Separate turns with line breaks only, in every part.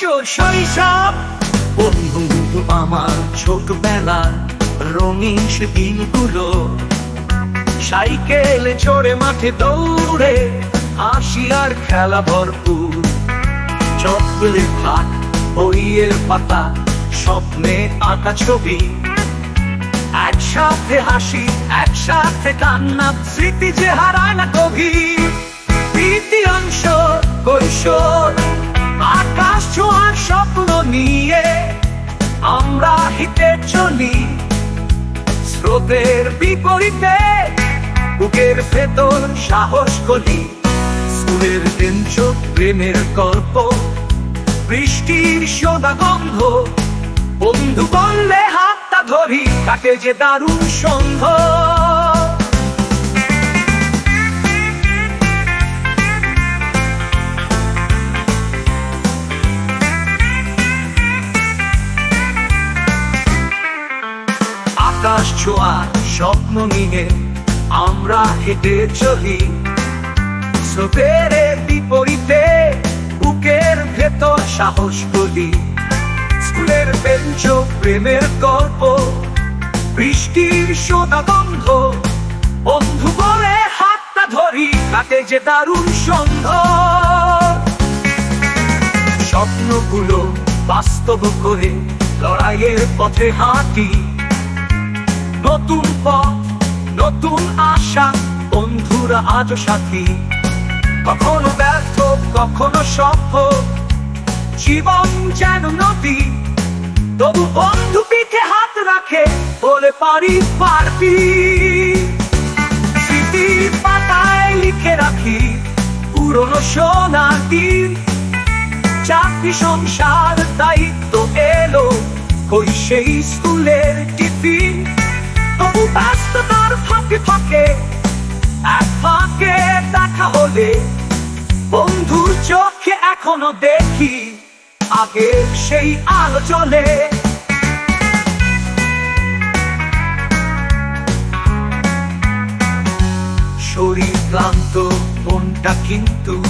শৈশব। বন্ধু আমার ছোটবেলার রঙিন দিনগুলো সাইকেলে চড়ে মাঠে দৌড়ে হাসি আর খেলা ভরপুর। চকলে ভাত বইয়ের পাতা, স্বপ্নে আঁকা ছবি। একসাথে হাসি, একসাথে কান্না স্মৃতি আমরা হিতে চলি। স্রোতের বিপরীতে বুকের ভেতর সাহস করি স্কুলের বেঞ্চ, প্রেমের গল্প, বৃষ্টির সোদা গন্ধ। বন্ধু বললে হাতটা ধরি, কাটে যে দারুণ সন্ধ আকাশ ছোঁয়া স্বপ্ন নিয়ে আমরা হেঁটে চলি। বিপরীতে বুকের ভেতর সাহস করি। স্কুলের বেঞ্চ, প্রেমের গল্প, বৃষ্টির সোদা গন্ধ, বন্ধু বলে হাতটা ধরি কাটে যে দারুণ সন্ধ। স্বপ্নগুলো বাস্তব করে লড়াইয়ের পথে হাঁটি। নতুন আশা, বন্ধুরা আজও সাথী। কখনো ব্যর্থ, কখনো সফল। জীবন যেন নদী, তবু বন্ধু পিঠে হাত রাখে, বলে পারি পারবি। স্মৃতির পাতায় লিখে রাখি পুরনো সোনার দিন। চাকরি, সংসার, দায়িত্ব এলো, কই সেই স্কুলের টিফিন? বন্ধুর চোখে এখনও দেখি আগে সেই আলো চলে শরীর ক্লান্ত, মনটা কিন্তু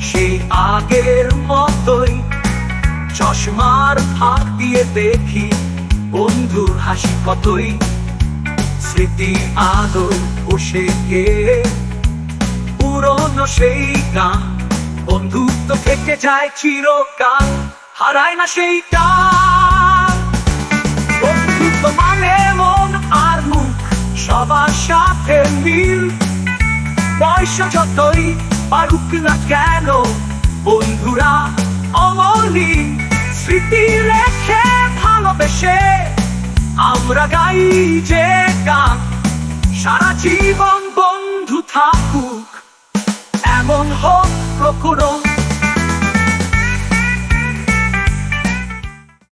সেই আগের মতোই। চশমার ফাঁক দিয়ে দেখি বন্ধুর হাসি কতই। স্মৃতি আদর বসে গিয়ে পুরনো সেই গান, বন্ধুত্ব থেকে যায় চিরকাল, হারায় না সেই বন্ধুত্ব মানে মন আর মুখ, সবার সাথে মিল। বয়স যতই পারুক না কেন, বন্ধুরা অমলি স্মৃতি রেখে ভালোবেসে আমরা গাই যে গান সারা জীবন বন্ধু থাকুক। এমন হোক প্রকরণ